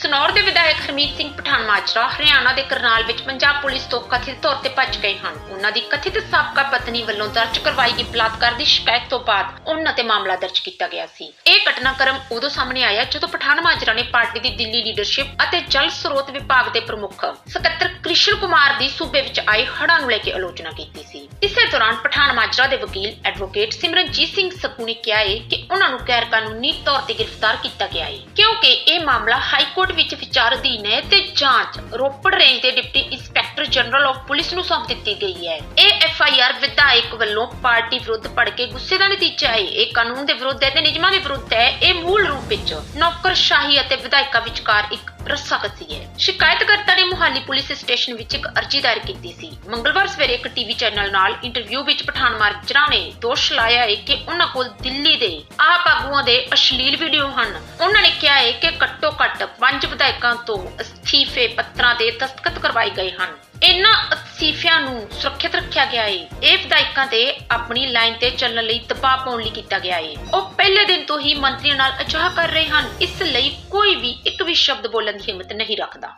ਸਨੌਰ ਦੇ ਵਿਧਾਇਕ ਹਰਮੀਤ ਸਿੰਘ ਪਠਾਨ ਮਾਜਰਾ ਹਰਿਆਣਾ ਦੇ ਕਰਨਾਲ ਵਿੱਚ ਪੰਜਾਬ ਪੁਲਿਸ ਤੋਂ ਕਥਿਤ ਤੌਰ ਤੇ ਭੱਜ ਗਏ ਹਨ। ਉਹਨਾਂ ਦੀ ਕਥਿਤ ਸਾਬਕਾ ਪਤਨੀ ਵੱਲੋਂ ਦਰਜ ਕਰਵਾਈ ਗਈ ਬਲਾਤਕਾਰ ਦੀ ਸ਼ਿਕਾਇਤ ਤੋਂ ਬਾਅਦ ਉਹਨਾਂ ਤੇ ਮਾਮਲਾ ਦਰਜ ਕੀਤਾ ਗਿਆ ਸੀ। ਇਹ ਘਟਨਾਕ੍ਰਮ ਉਦੋਂ ਸਾਹਮਣੇ ਆਇਆ ਜਦੋਂ ਪਠਾਨ ਮਾਜਰਾ ਨੇ ਪਾਰਟੀ ਦੀ ਦਿੱਲੀ ਲੀਡਰਸ਼ਿਪ ਅਤੇ ਜਲ ਸਰੋਤ ਵਿਭਾਗ ਦੇ ਪ੍ਰਮੁੱਖ ਸਕੱਤਰ ਕ੍ਰਿਸ਼ਨ ਕੁਮਾਰ ਦੀ ਸੂਬੇ ਵਿੱਚ ਆਏ ਹੜ੍ਹਾਂ ਨੂੰ ਲੈ ਕੇ ਆਲੋਚਨਾ ਕੀਤੀ ਸੀ। ਇਸੇ ਦੌਰਾਨ ਪਠਾਨ ਮਾਜਰਾ ਦੇ ਵਕੀਲ ਐਡਵੋਕੇਟ ਸਿਮਰਨਜੀਤ ਸਿੰਘ ਸੱਕੂ ਨੇ ਕਿਹਾ ਹੈ ਕਿ ਉਹਨਾਂ ਨੂੰ ਗੈਰ ਕਾਨੂੰਨੀ ਤੌਰ ਤੇ ਗ੍ਰਿਫਤਾਰ ਕੀਤਾ ਗਿਆ ਹੈ ਕਿਉਂਕਿ ਇਹ ਮਾਮਲਾ ਹਾਈ ਕੋਰਟ ਵਿੱਚ ਵਿਚਾਰ ਅਧੀਨ ਹੈ ਤੇ ਜਾਂਚ ਰੋਪੜ ਰੇਂਜ ਦੇ deputy inspector general of police ਨੂੰ ਸੌਂਪ ਦਿੱਤੀ ਗਈ ਹੈ। ਇਹ ਐਫ ਆਈ ਆਰ ਵਿਧਾਇਕ ਵੱਲੋਂ ਪਾਰਟੀ ਵਿਰੁੱਧ ਪੜ ਕੇ ਗੁੱਸੇ ਦਾ ਨਤੀਜਾ ਹੈ। ਇਹ ਕਾਨੂੰਨ ਦੇ ਵਿਰੁੱਧ ਹੈ ਤੇ ਨਿਯਮਾਂ ਦੇ ਵਿਰੁੱਧ ਹੈ। ਇਹ ਮੂਲ ਰੂਪ ਵਿੱਚ ਨੌਕਰਸ਼ਾਹੀ ਅਤੇ ਵਿਧਾਇਕਾਂ ਵਿਚਕਾਰ ਇੱਕ ਰੱਸਾਕਸੀ ਹੈ ਸ਼ਿਕਾਇਤਕਰਤਾ ਨੇ ਮੁਹਾਲੀ ਪੁਲਿਸ ਸਟੇਸ਼ਨ ਵਿੱਚ ਇੱਕ ਅਰਜੀ ਦਾਇਰ ਕੀਤੀ ਸੀ। ਮੰਗਲਵਾਰ ਸਵੇਰੇ ਇੱਕ ਟੀਵੀ ਚੈਨਲ ਨਾਲ ਇੰਟਰਵਿਊ ਵਿੱਚ ਪਠਾਨ ਮਾਜਰਾ ਨੇ ਦੋਸ਼ ਲਾਇਆ ਹੈ ਕਿ ਉਹਨਾਂ ਕੋਲ ਦਿੱਲੀ ਦੇ ਆਪ ਆਗੂਆਂ ਦੇ ਅਸ਼ਲੀਲ ਵੀਡੀਓ ਹਨ। ਉਹਨਾਂ ਨੇ ਕਿਹਾ ਹੈ ਕਿ ਘੱਟੋ ਘੱਟ ਪੰਜ ਵਿਧਾਇਕਾਂ ਤੋਂ ਅਸਤੀਫੇ ਪੱਤਰਾਂ ਤੇ ਦਸਤਖਤ ਕਰਵਾਏ ਗਏ ਹਨ। ਇਹਨਾਂ ਅਸਤੀਫਿਆਂ ਨੂੰ ਸੁਰੱਖਿਅਤ ਰੱਖਿਆ ਗਿਆ ਹੈ। ਇਹ ਵਿਧਾਇਕਾਂ ਤੇ ਆਪਣੀ ਲਾਈਨ ਤੇ ਚੱਲਣ ਲਈ ਦਬਾਅ ਪਾਉਣ ਲਈ ਕੀਤਾ ਗਿਆ ਹੈ। ਉਹ ਪਹਿਲੇ ਦਿਨ ਤੋਂ ਹੀ ਮੰਤਰੀਆਂ ਨਾਲ ਅਜਾਹ ਕਰ ਰਹੇ ਹਨ। ਇਸ ਲਈ ਕੋਈ ਵੀ ਵੀ ਸ਼ਬਦ ਬੋਲਣ ਦੀ ਹਿੰਮਤ ਨਹੀਂ ਰੱਖਦਾ।